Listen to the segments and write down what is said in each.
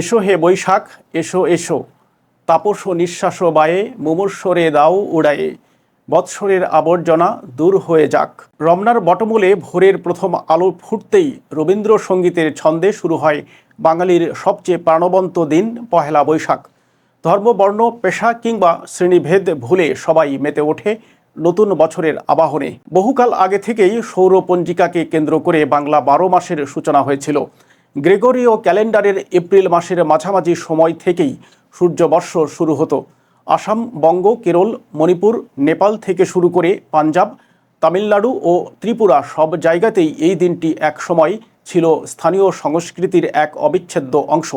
এসো হে বৈশাখ, এসো এসো। তাপস নিঃশ্বাস বায়ে, মুমূর্ষরে দাও উড়ায়ে। বৎসরের আবর্জনা দূর হয়ে যাক। রমনার বটমূলে ভোরের প্রথম আলো ফুটতেই রবীন্দ্রসঙ্গীতের ছন্দে শুরু হয় বাঙালির সবচেয়ে প্রাণবন্ত দিন, পহেলা বৈশাখ। ধর্ম, বর্ণ, পেশা কিংবা শ্রেণীভেদ ভুলে সবাই মেতে ওঠে নতুন বছরের আবাহনে। বহুকাল আগে থেকেই সৌরপঞ্জিকাকে কেন্দ্র করে বাংলা বারো মাসের সূচনা হয়েছিল। গ্রেগরীয় ক্যালেন্ডারের এপ্রিল মাসের মাঝামাঝি সময় থেকেই সূর্যবর্ষ শুরু হতো। আসাম, বঙ্গ, কেরল, মণিপুর, নেপাল থেকে শুরু করে পাঞ্জাব, তামিলনাড়ু ও ত্রিপুরা সব জায়গাতেই এই দিনটি এক সময় ছিল স্থানীয় সংস্কৃতির এক অবিচ্ছেদ্য অংশ।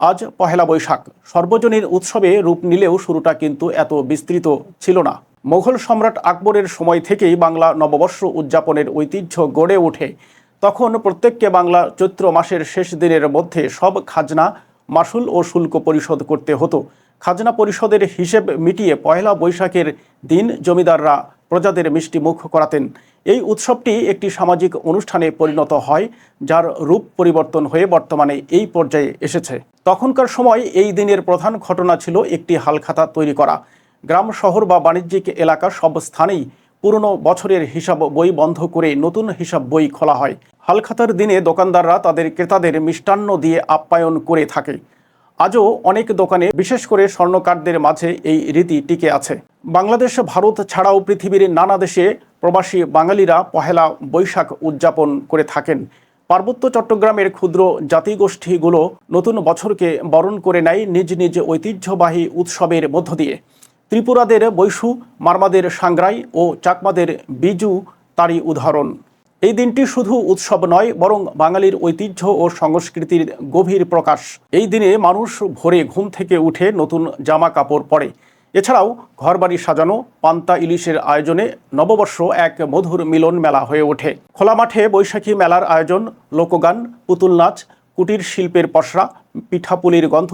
আজ পহেলা বৈশাখ। সর্বজনীন উৎসবে রূপ নিলেও শুরুটা কিন্তু এত বিস্তৃত ছিল না। মোঘল সম্রাট আকবরের সময় থেকেই বাংলা নববর্ষ উদযাপনের ঐতিহ্য গড়ে ওঠে। তখন প্রত্যেককে বাংলা চৈত্র মাসের শেষ দিনের মধ্যে সব খাজনা মাসুল ও শুল্ক পরিশোধ করতে হতো। খাজনা পরিশোধের হিসেব মিটিয়ে পয়লা বৈশাখের দিন জমিদাররা প্রজাদের মিষ্টি মুখ করাতেন। এই উৎসবটি একটি সামাজিক অনুষ্ঠানে পরিণত হয়, যার রূপ পরিবর্তন হয়ে বর্তমানে এই পর্যায়ে এসেছে। তখনকার সময় এই দিনের প্রধান ঘটনা ছিল একটি হালখাতা তৈরি করা। গ্রাম, শহর বা বাণিজ্যিক এলাকা সব স্থানেই পুরনো বছরের হিসাব বই বন্ধ করে নতুন হিসাব বই খোলা হয়। হালখাতার দিনে দোকানদাররা তাদের ক্রেতাদের মিষ্টান্ন দিয়ে আপ্যায়ন করে থাকে। আজও অনেক দোকানে, বিশেষ করে স্বর্ণকারদের মাঝে এই রীতি টিকে আছে। বাংলাদেশ, ভারত ছাড়াও পৃথিবীর নানা দেশে প্রবাসী বাঙালিরা পহেলা বৈশাখ উদযাপন করে থাকেন। পার্বত্য চট্টগ্রামের ক্ষুদ্র জাতিগোষ্ঠীগুলো নতুন বছরকে বরণ করে নেয় নিজ নিজ ঐতিহ্যবাহী উৎসবের মধ্য দিয়ে। ত্রিপুরাদের বৈশু, মারমাদের সাংগ্রাই ও চাকমাদের বিজু তারই উদাহরণ। এই দিনটি শুধু উৎসব নয়, বরং বাঙালির ঐতিহ্য ও সংস্কৃতির গভীর প্রকাশ। এই দিনে মানুষ ভোরে ঘুম থেকে উঠে নতুন জামা কাপড় পরে। এছাড়াও ঘরবাড়ি সাজানো, পান্তা ইলিশের আয়োজনে নববর্ষ এক মধুর মিলন মেলা হয়ে ওঠে। খোলা মাঠে বৈশাখী মেলার আয়োজন, লোকগান, পুতুল নাচ, কুটির শিল্পের পসরা, পিঠাপুলির গন্ধ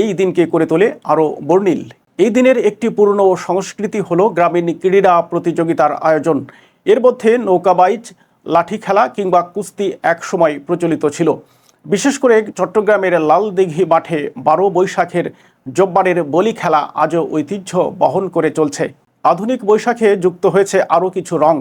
এই দিনকে করে তোলে আরও বর্ণিল। এই দিনের একটি পুরনো সংস্কৃতি হল গ্রামীণ ক্রীড়া প্রতিযোগিতার আয়োজন। এর মধ্যে নৌকাবাইজ লাঠি খেলা কিংবা কুস্তি একসময় প্রচলিত ছিল। বিশেষ করে চট্টগ্রামের লালদিঘি মাঠে বারো বৈশাখের জব্বারের বলি খেলা আজও ঐতিহ্য বহন করে চলছে। আধুনিক বৈশাখে যুক্ত হয়েছে আরও কিছু রং,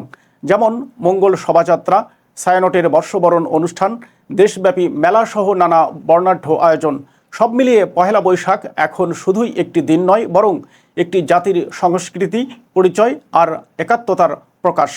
যেমন মঙ্গল শোভাযাত্রা, সায়ানটের বর্ষবরণ অনুষ্ঠান, দেশব্যাপী মেলাসহ নানা বর্ণাঢ্য আয়োজন। সব মিলিয়ে পহেলা বৈশাখ এখন শুধুই একটি দিন নয়, বরং একটি জাতির সংস্কৃতি, পরিচয় আর একাত্মতার প্রকাশ।